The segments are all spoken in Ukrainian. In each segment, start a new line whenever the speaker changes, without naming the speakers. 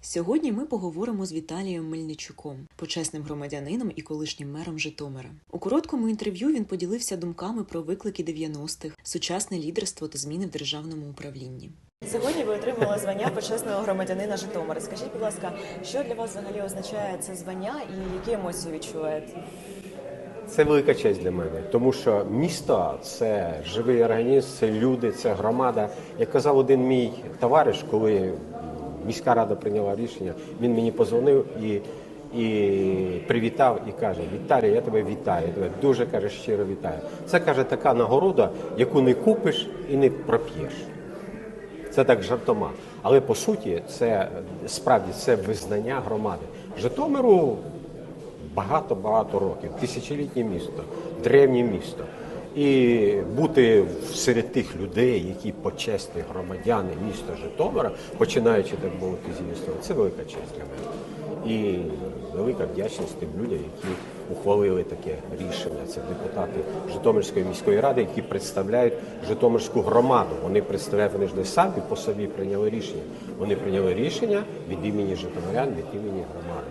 Сьогодні ми поговоримо з Віталієм Мельничуком, почесним громадянином і колишнім мером Житомира. У короткому інтерв'ю він поділився думками про виклики 90-х, сучасне лідерство та зміни в державному управлінні. Сьогодні ви отримали звання почесного громадянина Житомира. Скажіть, будь ласка, що для вас взагалі означає це звання і які емоції відчуваєте?
Це велика честь для мене, тому що місто це живий організм, це люди, це громада. Як казав один мій товариш, коли міська рада прийняла рішення, він мені позвонив і і привітав і каже: Віталій, я тебе вітаю. Тебе дуже каже, щиро вітаю. Це каже така нагорода, яку не купиш і не проп'єш. Це так жартома. Але по суті, це справді це визнання громади. Житомиру багато-багато років, тисячолітнє місто, древнє місто. І бути серед тих людей, які почесні громадяни міста Житомира, починаючи так мовити зі міста, це велика честь для мене. І велика вдячність тим людям, які ухвалили таке рішення. Це депутати Житомирської міської ради, які представляють Житомирську громаду. Вони представляють, вони ж не самі по собі прийняли рішення. Вони прийняли рішення від імені Житомирян, від імені громади.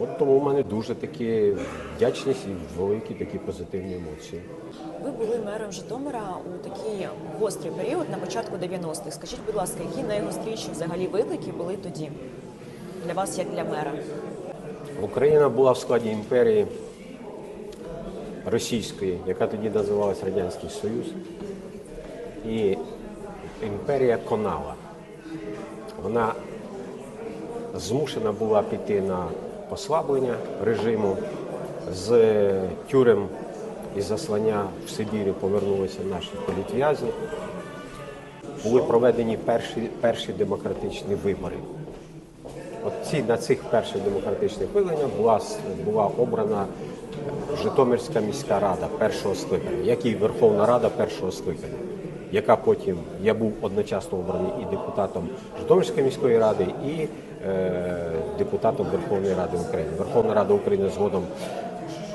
От тому в мене дуже такі вдячність і великі такі позитивні емоції.
Ви були мером Житомира у такий гострий період на початку 90-х. Скажіть, будь ласка, які найгостріші взагалі виклики були тоді для вас, як для мера?
Україна була в складі імперії російської, яка тоді називалась Радянський Союз, і імперія конала. Вона змушена була піти на послаблення режиму з тюрем і заслання в Сибірі повернулися наші політв'язні. Були проведені перші, перші демократичні вибори. От ці, на цих перших демократичних виборах була, була обрана Житомирська міська рада першого скликання, як і Верховна Рада першого скликання, яка потім я був одночасно обраний і депутатом Житомирської міської ради, і депутатом Верховної Ради України. Верховна Рада України згодом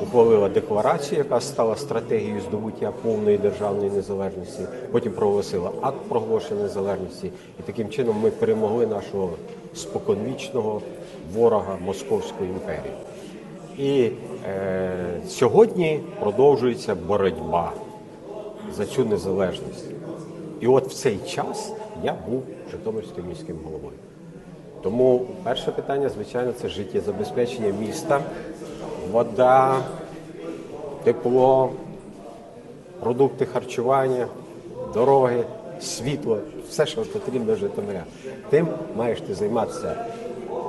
ухвалила декларацію, яка стала стратегією здобуття повної державної незалежності. Потім проголосила акт проголошення незалежності, і таким чином ми перемогли нашого споконвічного ворога Московської імперії. І е, сьогодні продовжується боротьба за цю незалежність. І от в цей час я був Житомирським міським головою. Тому перше питання, звичайно, це життєзабезпечення міста, вода, тепло, продукти харчування, дороги, світло, все, що потрібно Житомиря. Тим маєш ти займатися.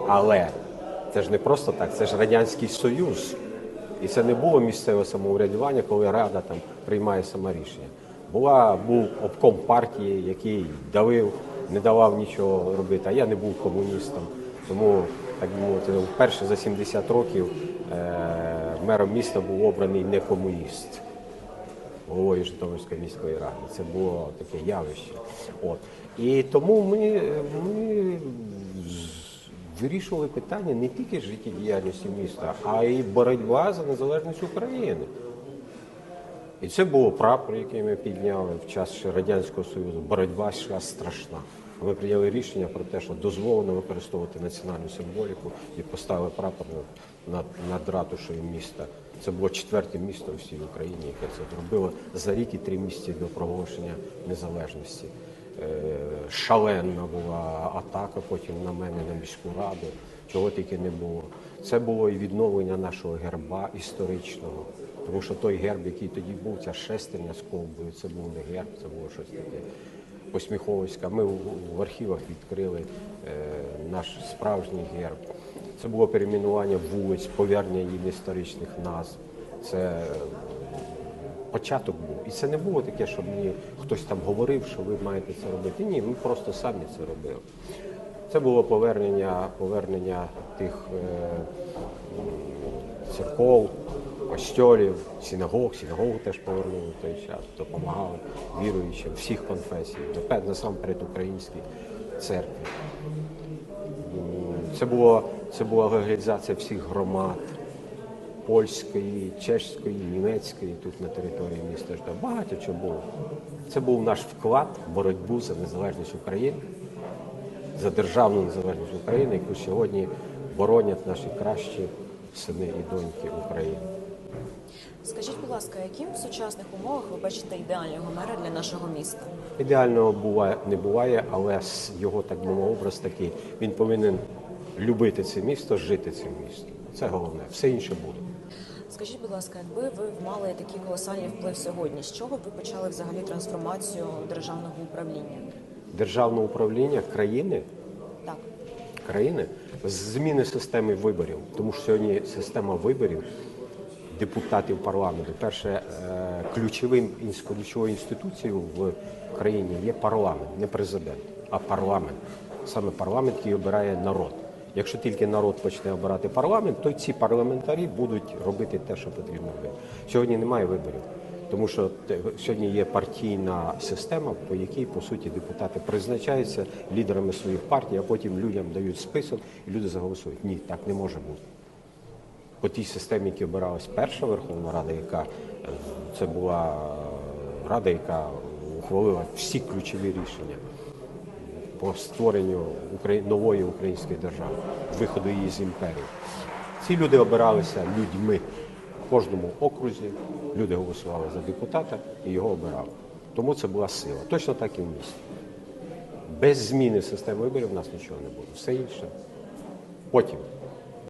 Але це ж не просто так, це ж Радянський Союз. І це не було місцеве самоврядування, коли Рада там приймає сама рішення. Була, був обком партії, який давив, не давав нічого робити, а я не був комуністом. Тому, так би мовити, вперше за 70 років е- мером міста був обраний не комуніст головою Житомирської міської ради. Це було таке явище. От. І тому ми, ми вирішували питання не тільки життєдіяльності міста, а й боротьба за незалежність України. І це було прапор, який ми підняли в час ще Радянського Союзу. Боротьба ще страшна. Ми прийняли рішення про те, що дозволено використовувати національну символіку і поставили прапор над, над ратушею міста. Це було четверте місто у всій Україні, яке це зробило за рік і три місяці до проголошення незалежності. Е, Шаленна була атака потім на мене на міську раду, чого тільки не було. Це було і відновлення нашого герба історичного. Тому що той герб, який тоді був, ця шестерня з ковбою, це був не герб, це було щось таке посміховиська. Ми в, архівах відкрили е, наш справжній герб. Це було перейменування вулиць, повернення їм історичних назв. Це початок був. І це не було таке, щоб мені хтось там говорив, що ви маєте це робити. Ні, ми просто самі це робили. Це було повернення, повернення тих е, церков, костьолів, синагог. Синагогу теж повернули в той час, допомагали віруючим всіх конфесій, насамперед українській церкві. Це було це була легалізація всіх громад польської, чеської, німецької тут на території міста Жда. Багато чого було. Це був наш вклад в боротьбу за незалежність України. за державну незалежність України, яку сьогодні боронять наші кращі сини і доньки України.
Скажіть, будь ласка, яким в сучасних умовах ви бачите ідеального мера для нашого міста?
Ідеального буває не буває, але його так би образ такий. Він повинен любити це місто, жити цим містом. Це головне. Все інше буде.
Скажіть, будь ласка, якби ви мали такий колосальний вплив сьогодні, з чого б ви почали взагалі трансформацію державного управління?
Державне управління країни
Так.
країни з зміни системи виборів, тому що сьогодні система виборів депутатів парламенту. Перше, е, ключовим ключовою інституцією в країні є парламент, не президент, а парламент. Саме парламент, який обирає народ. Якщо тільки народ почне обирати парламент, то ці парламентарі будуть робити те, що потрібно робити. Сьогодні немає виборів. Тому що сьогодні є партійна система, по якій по суті депутати призначаються лідерами своїх партій, а потім людям дають список і люди заголосують. Ні, так не може бути. По тій системі, яка обиралась перша Верховна Рада, яка е, це була е, рада, яка ухвалила всі ключові рішення по створенню нової української держави, виходу її з імперії. Ці люди обиралися людьми. В кожному окрузі люди голосували за депутата і його обирали. Тому це була сила. Точно так і в місті. Без зміни системи виборів у нас нічого не було. Все інше потім.